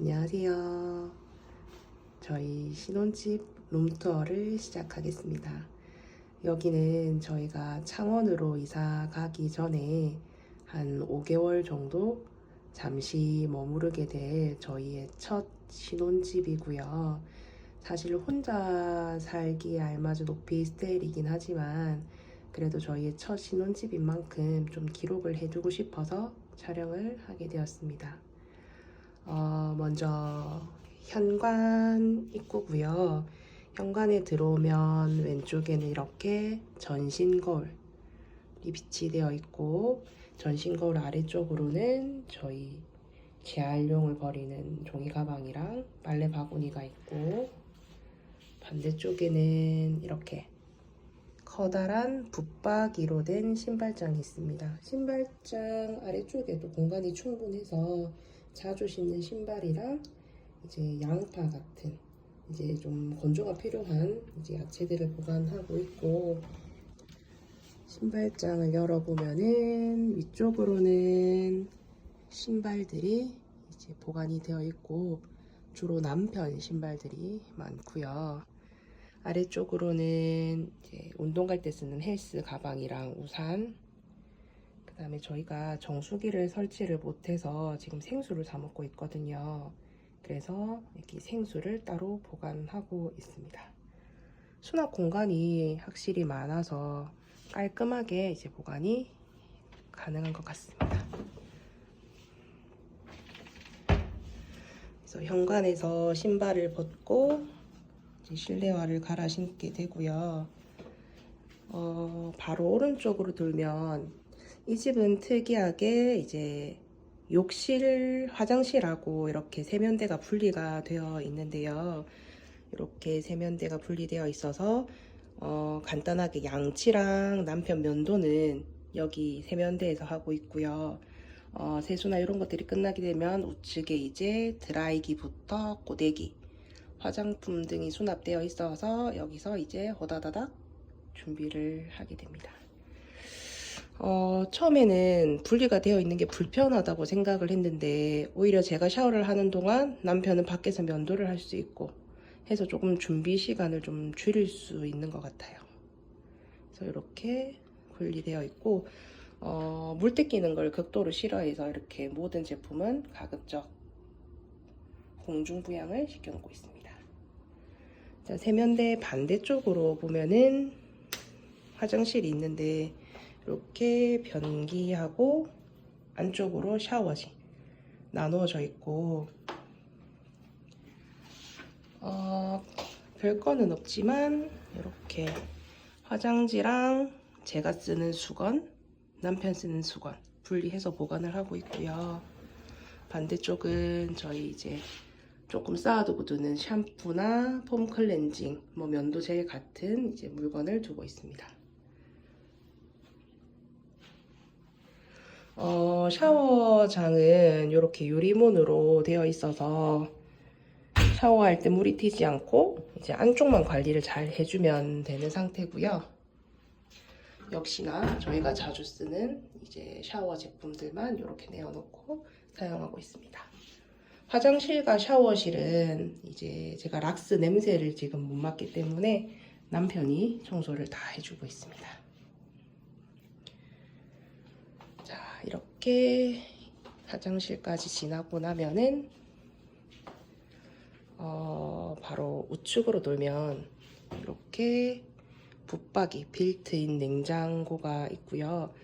안녕하세요. 저희 신혼집 룸투어를 시작하겠습니다. 여기는 저희가 창원으로 이사 가기 전에 한 5개월 정도 잠시 머무르게 될 저희의 첫 신혼집이고요. 사실 혼자 살기에 알맞은 오피스텔이긴 하지만 그래도 저희의 첫 신혼집인 만큼 좀 기록을 해두고 싶어서 촬영을 하게 되었습니다. 어, 먼저 현관 입구고요. 현관에 들어오면 왼쪽에는 이렇게 전신 거울이 비치되어 있고 전신 거울 아래쪽으로는 저희 재활용을 버리는 종이 가방이랑 빨래 바구니가 있고 반대쪽에는 이렇게 커다란 붙박이로 된 신발장이 있습니다. 신발장 아래쪽에도 공간이 충분해서 자주 신는 신발이랑 이제 양파 같은 이제 좀 건조가 필요한 이제 야채들을 보관하고 있고 신발장을 열어보면은 위쪽으로는 신발들이 이제 보관이 되어 있고 주로 남편 신발들이 많고요. 아래쪽으로는 이제 운동 갈 때 쓰는 헬스 가방이랑 우산 그 다음에 저희가 정수기를 설치를 못해서 지금 생수를 사 먹고 있거든요. 그래서 이렇게 생수를 따로 보관하고 있습니다. 수납 공간이 확실히 많아서 깔끔하게 이제 보관이 가능한 것 같습니다. 그래서 현관에서 신발을 벗고 실내화를 갈아 신게 되고요. 어, 바로 오른쪽으로 돌면 이 집은 특이하게 이제 욕실, 화장실하고 이렇게 세면대가 분리가 되어 있는데요. 이렇게 세면대가 분리되어 있어서 어, 간단하게 양치랑 남편 면도는 여기 세면대에서 하고 있고요. 어, 세수나 이런 것들이 끝나게 되면 우측에 이제 드라이기부터 고데기, 화장품 등이 수납되어 있어서 여기서 이제 호다다닥 준비를 하게 됩니다. 어, 처음에는 분리가 되어 있는 게 불편하다고 생각을 했는데 오히려 제가 샤워를 하는 동안 남편은 밖에서 면도를 할 수 있고 해서 조금 준비 시간을 좀 줄일 수 있는 것 같아요. 그래서 이렇게 분리되어 있고 어, 물때 끼는 걸 극도로 싫어해서 이렇게 모든 제품은 가급적 공중 부양을 시켜놓고 있습니다. 자, 세면대 반대쪽으로 보면은 화장실이 있는데 이렇게 변기하고 안쪽으로 샤워지 나누어져 있고 어, 별 거는 없지만 이렇게 화장지랑 제가 쓰는 수건 남편 쓰는 수건 분리해서 보관을 하고 있고요 반대쪽은 저희 이제 조금 쌓아두고 두는 샴푸나 폼 클렌징, 뭐 면도 젤 같은 이제 물건을 두고 있습니다. 어, 샤워장은 이렇게 유리문으로 되어 있어서 샤워할 때 물이 튀지 않고 이제 안쪽만 관리를 잘 해주면 되는 상태고요. 역시나 저희가 자주 쓰는 이제 샤워 제품들만 이렇게 내어놓고 사용하고 있습니다. 화장실과 샤워실은 이제 제가 락스 냄새를 지금 못 맡기 때문에 남편이 청소를 다 해주고 있습니다. 자, 이렇게 화장실까지 지나고 나면은 어, 바로 우측으로 돌면 이렇게 붙박이 빌트인 냉장고가 있고요.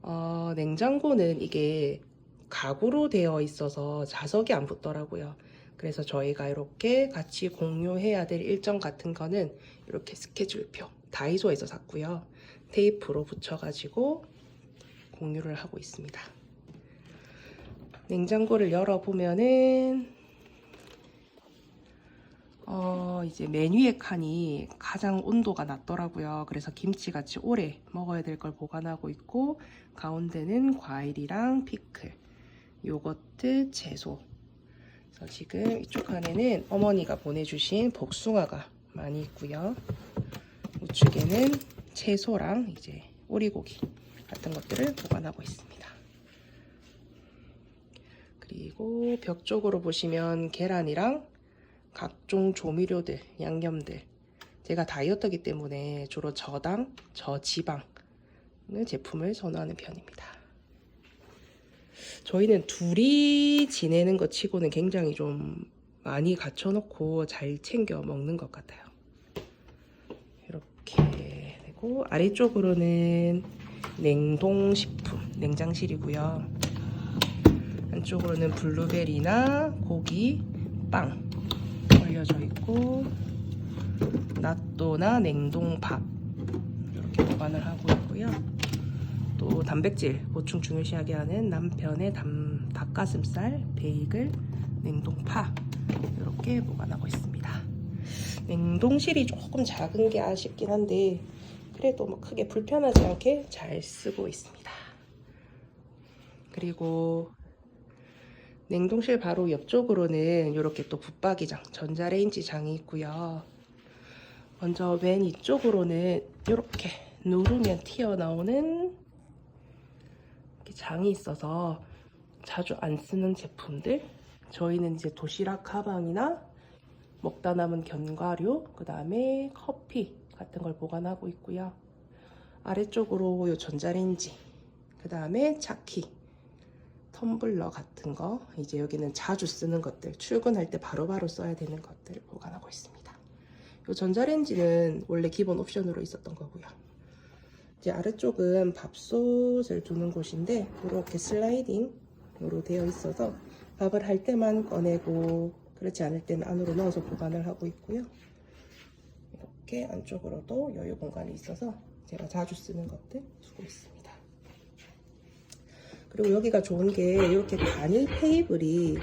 어, 냉장고는 이게 가구로 되어 있어서 자석이 안 붙더라고요. 그래서 저희가 이렇게 같이 공유해야 될 일정 같은 거는 이렇게 스케줄표 다이소에서 샀고요. 테이프로 붙여가지고 공유를 하고 있습니다. 냉장고를 열어보면은 어, 이제 메뉴의 칸이 가장 온도가 낮더라고요. 그래서 김치같이 오래 먹어야 될 걸 보관하고 있고 가운데는 과일이랑 피클 요거트, 채소. 그래서 지금 이쪽 칸에는 어머니가 보내주신 복숭아가 많이 있고요. 우측에는 채소랑 이제 오리고기 같은 것들을 보관하고 있습니다. 그리고 벽 쪽으로 보시면 계란이랑 각종 조미료들, 양념들. 제가 다이어터기 때문에 주로 저당, 저지방의 제품을 선호하는 편입니다. 저희는 둘이 지내는 것 치고는 굉장히 좀 많이 갖춰놓고 잘 챙겨 먹는 것 같아요. 이렇게 되고 아래쪽으로는 냉동식품, 냉장실이고요. 안쪽으로는 블루베리나 고기, 빵 올려져 있고 낫또나 냉동밥 이렇게 보관을 하고 있고요. 또 단백질 보충 중요시하게 하는 남편의 담, 닭가슴살, 베이글, 냉동파 이렇게 보관하고 있습니다. 냉동실이 조금 작은 게 아쉽긴 한데 그래도 뭐 크게 불편하지 않게 잘 쓰고 있습니다. 그리고 냉동실 바로 옆쪽으로는 이렇게 또 붙박이장, 전자레인지장이 있고요. 먼저 맨 이쪽으로는 이렇게 누르면 튀어나오는 장이 있어서 자주 안 쓰는 제품들. 저희는 이제 도시락 가방이나 먹다 남은 견과류, 그 다음에 커피 같은 걸 보관하고 있고요. 아래쪽으로 요 전자레인지, 그 다음에 차키, 텀블러 같은 거, 이제 여기는 자주 쓰는 것들, 출근할 때 바로 바로 써야 되는 것들을 보관하고 있습니다. 요 전자레인지는 원래 기본 옵션으로 있었던 거고요. 이제 아래쪽은 밥솥을 두는 곳인데 이렇게 슬라이딩으로 되어 있어서 밥을 할 때만 꺼내고 그렇지 않을 때는 안으로 넣어서 보관을 하고 있고요. 이렇게 안쪽으로도 여유 공간이 있어서 제가 자주 쓰는 것들 두고 있습니다. 그리고 여기가 좋은 게 이렇게 단일 테이블이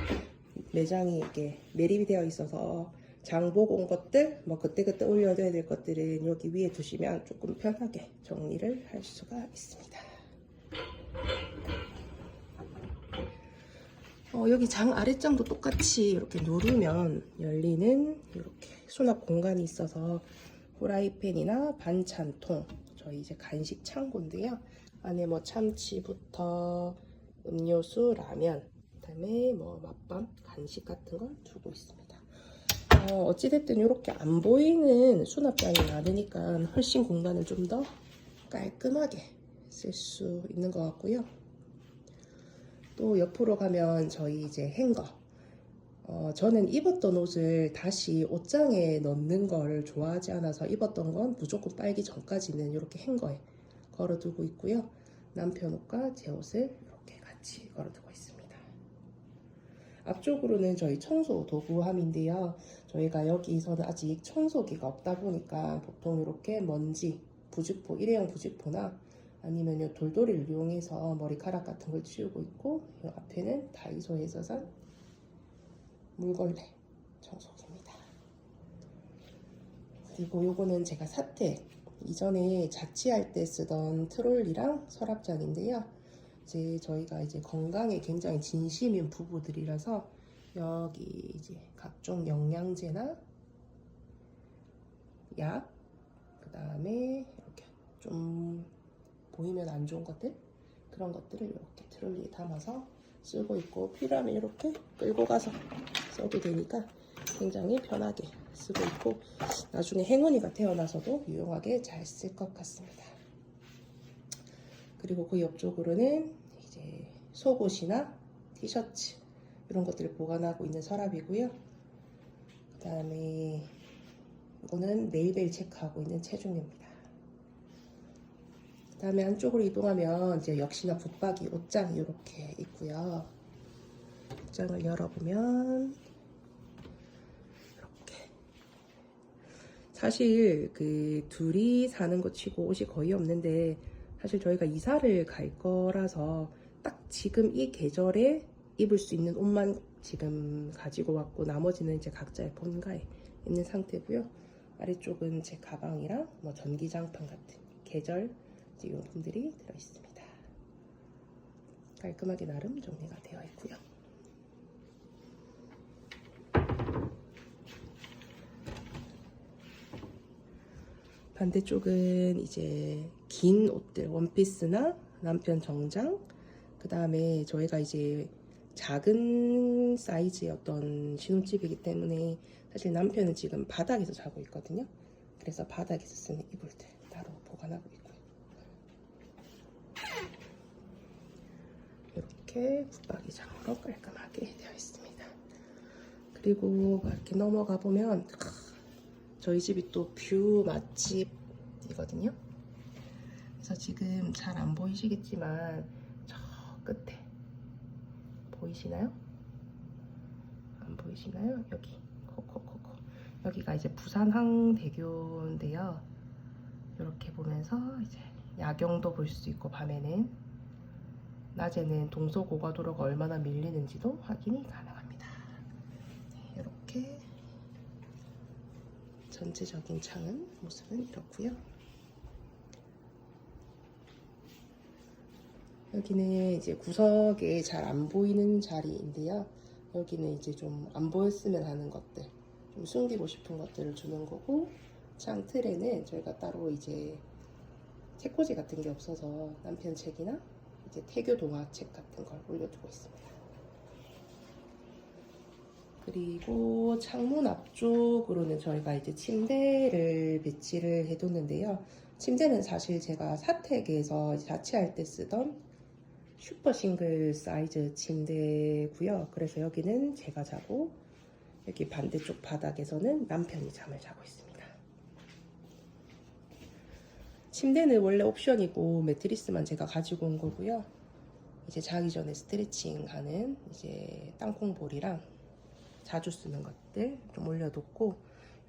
매장이 이렇게 매립이 되어 있어서 장 보고 온 것들, 뭐 그때그때 올려둬야 될 것들은 여기 위에 두시면 조금 편하게 정리를 할 수가 있습니다. 어, 여기 장 아래장도 똑같이 이렇게 누르면 열리는 이렇게 수납 공간이 있어서 후라이팬이나 반찬통, 저희 이제 간식 창고인데요. 안에 뭐 참치부터 음료수, 라면, 그다음에 뭐 맛밤, 간식 같은 걸 두고 있습니다. 어, 어찌됐든 이렇게 안 보이는 수납장이 많으니까 훨씬 공간을 좀 더 깔끔하게 쓸 수 있는 것 같고요. 또 옆으로 가면 저희 이제 행거. 어, 저는 입었던 옷을 다시 옷장에 넣는 거를 좋아하지 않아서 입었던 건 무조건 빨기 전까지는 이렇게 행거에 걸어두고 있고요. 남편 옷과 제 옷을 이렇게 같이 걸어두고 있습니다. 앞쪽으로는 저희 청소 도구함인데요. 저희가 여기서는 아직 청소기가 없다 보니까 보통 이렇게 먼지, 부직포, 일회용 부직포나 아니면 요 돌돌이를 이용해서 머리카락 같은 걸 치우고 있고 이 앞에는 다이소에서 산 물걸레 청소기입니다. 그리고 요거는 제가 사태 이전에 자취할 때 쓰던 트롤리랑 서랍장인데요. 이제 저희가 이제 건강에 굉장히 진심인 부부들이라서 여기 이제 각종 영양제나 약, 그 다음에 이렇게 좀 보이면 안 좋은 것들 그런 것들을 이렇게 트롤리에 담아서 쓰고 있고 필요하면 이렇게 끌고 가서 써도 되니까 굉장히 편하게 쓰고 있고 나중에 행운이가 태어나서도 유용하게 잘 쓸 것 같습니다. 그리고 그 옆쪽으로는 이제 속옷이나 티셔츠 이런 것들을 보관하고 있는 서랍이고요. 그 다음에 이거는 매일매일 체크하고 있는 체중입니다. 그 다음에 안쪽으로 이동하면 이제 역시나 붙박이 옷장이 이렇게 있고요. 옷장을 열어보면 이렇게 사실 그 둘이 사는 것 치고 옷이 거의 없는데 사실 저희가 이사를 갈 거라서 딱 지금 이 계절에 입을 수 있는 옷만 지금 가지고 왔고 나머지는 이제 각자의 본가에 있는 상태고요. 아래쪽은 제 가방이랑 뭐 전기장판 같은 계절 이제 용품들이 들어 있습니다. 깔끔하게 나름 정리가 되어 있고요. 반대쪽은 이제 긴 옷들 원피스나 남편 정장 그 다음에 저희가 이제 작은 사이즈의 어떤 신혼집이기 때문에 사실 남편은 지금 바닥에서 자고 있거든요. 그래서 바닥에서 쓰는 이불들 따로 보관하고 있고요. 이렇게 붙박이장으로 깔끔하게 되어 있습니다. 그리고 이렇게 넘어가 보면 크, 저희 집이 또 뷰 맛집이거든요. 그래서 지금 잘 안 보이시겠지만 저 끝에 보이시나요? 안 보이시나요? 여기 코코코코 여기가 이제 부산항대교인데요. 이렇게 보면서 이제 야경도 볼 수 있고 밤에는 낮에는 동서고가도로가 얼마나 밀리는지도 확인이 가능합니다. 네, 이렇게 전체적인 창은 모습은 이렇고요. 여기는 이제 구석에 잘 안 보이는 자리인데요. 여기는 이제 좀 안 보였으면 하는 것들, 좀 숨기고 싶은 것들을 주는 거고, 창 틀에는 저희가 따로 이제 책꽂이 같은 게 없어서 남편 책이나 이제 태교 동화책 같은 걸 올려두고 있습니다. 그리고 창문 앞쪽으로는 저희가 이제 침대를 배치를 해뒀는데요. 침대는 사실 제가 사택에서 자취할 때 쓰던 슈퍼 싱글 사이즈 침대고요. 그래서 여기는 제가 자고 여기 반대쪽 바닥에서는 남편이 잠을 자고 있습니다. 침대는 원래 옵션이고 매트리스만 제가 가지고 온 거고요. 이제 자기 전에 스트레칭 하는 이제 땅콩볼이랑 자주 쓰는 것들 좀 올려뒀고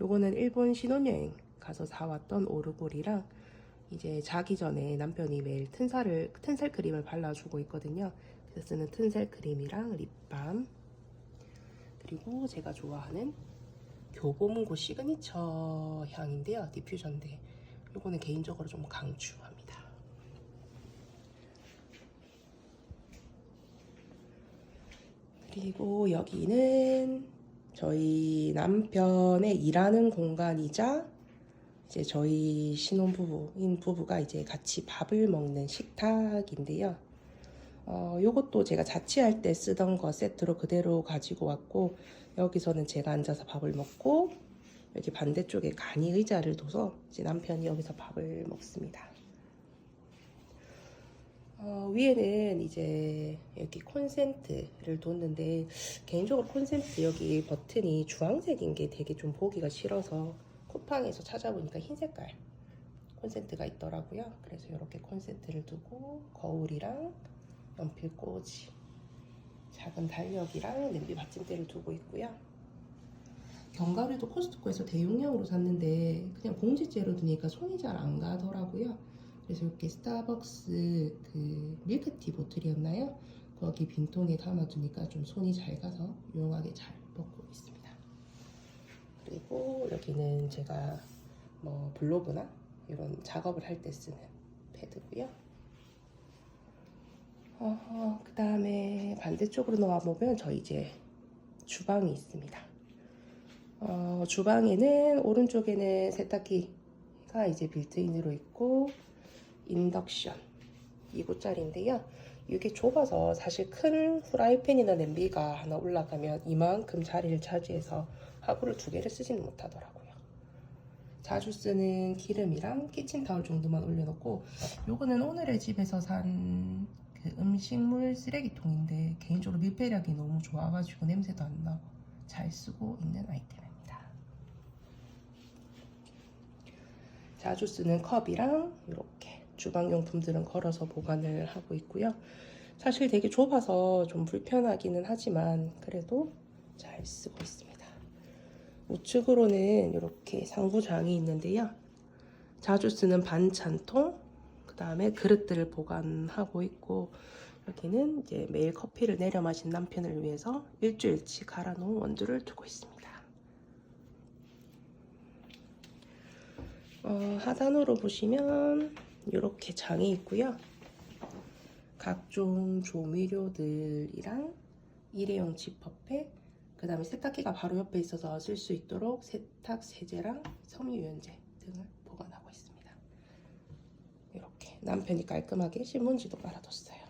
요거는 일본 신혼여행 가서 사왔던 오르골이랑 이제 자기 전에 남편이 매일 튼살을 튼살 크림을 발라주고 있거든요. 그래서 쓰는 튼살 크림이랑 립밤 그리고 제가 좋아하는 교보문고 시그니처 향인데요. 디퓨전데 요거는 개인적으로 좀 강추합니다. 그리고 여기는 저희 남편의 일하는 공간이자 이제 저희 신혼부부인 부부가 이제 같이 밥을 먹는 식탁인데요. 어, 요것도 제가 자취할 때 쓰던 거 세트로 그대로 가지고 왔고 여기서는 제가 앉아서 밥을 먹고 여기 반대쪽에 간이 의자를 둬서 이제 남편이 여기서 밥을 먹습니다. 어, 위에는 이제 여기 콘센트를 뒀는데 개인적으로 콘센트 여기 버튼이 주황색인 게 되게 좀 보기가 싫어서 쿠팡에서 찾아보니까 흰 색깔 콘센트가 있더라고요. 그래서 이렇게 콘센트를 두고 거울이랑 연필꽂이 작은 달력이랑 냄비 받침대를 두고 있고요. 견과류도 코스트코에서 대용량으로 샀는데 그냥 봉지째로 두니까 손이 잘 안 가더라고요. 그래서 이렇게 스타벅스 그 밀크티 보틀이었나요? 거기 빈통에 담아두니까 좀 손이 잘 가서 유용하게 잘 먹고 있습니다. 그리고 여기는 제가 뭐 블로그나 이런 작업을 할 때 쓰는 패드고요. 어, 그 다음에 반대쪽으로 나와 보면 저희 이제 주방이 있습니다. 어, 주방에는 오른쪽에는 세탁기가 이제 빌트인으로 있고 인덕션 2구짜리인데요. 이게 좁아서 사실 큰 후라이팬이나 냄비가 하나 올라가면 이만큼 자리를 차지해서 하구를 두 개를 쓰지는 못하더라고요. 자주 쓰는 기름이랑 키친타올 정도만 올려놓고 요거는 오늘의 집에서 산 그 음식물 쓰레기통인데 개인적으로 밀폐력이 너무 좋아가지고 냄새도 안 나고 잘 쓰고 있는 아이템입니다. 자주 쓰는 컵이랑 이렇게 주방용품들은 걸어서 보관을 하고 있고요. 사실 되게 좁아서 좀 불편하기는 하지만 그래도 잘 쓰고 있습니다. 우측으로는 이렇게 상부장이 있는데요. 자주 쓰는 반찬통, 그 다음에 그릇들을 보관하고 있고 여기는 이제 매일 커피를 내려 마신 남편을 위해서 일주일치 갈아놓은 원두를 두고 있습니다. 어, 하단으로 보시면 이렇게 장이 있고요. 각종 조미료들이랑 일회용 지퍼팩, 그 다음에 세탁기가 바로 옆에 있어서 쓸 수 있도록 세탁 세제랑 섬유유연제 등을 보관하고 있습니다. 이렇게 남편이 깔끔하게 신문지도 깔아뒀어요.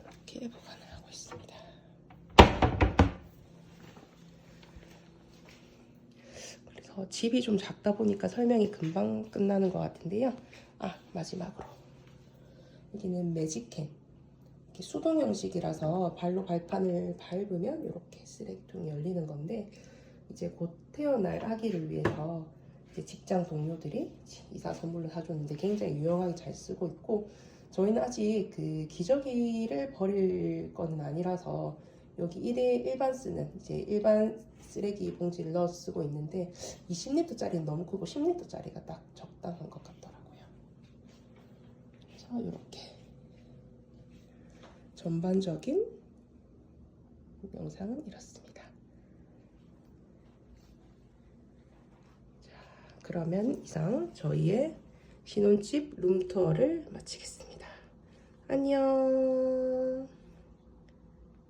이렇게 보관을 하고 있습니다. 그래서 집이 좀 작다 보니까 설명이 금방 끝나는 것 같은데요. 아 마지막으로 여기는 매직캔 이렇게 수동 형식이라서 발로 발판을 밟으면 이렇게 쓰레기통이 열리는 건데 이제 곧 태어날 아기를 위해서 직장 동료들이 이사 선물로 사줬는데 굉장히 유용하게 잘 쓰고 있고 저희는 아직 그 기저귀를 버릴 거는 아니라서 여기 일회 일반 쓰는 이제 일반 쓰레기 봉지를 넣어 쓰고 있는데 20리터짜리는 너무 크고 10리터짜리가 딱 적당한 것 같더라고요. 그래서 이렇게 전반적인 영상은 이렇습니다. 자, 그러면 이상 저희의 신혼집 룸투어를 마치겠습니다. 안녕.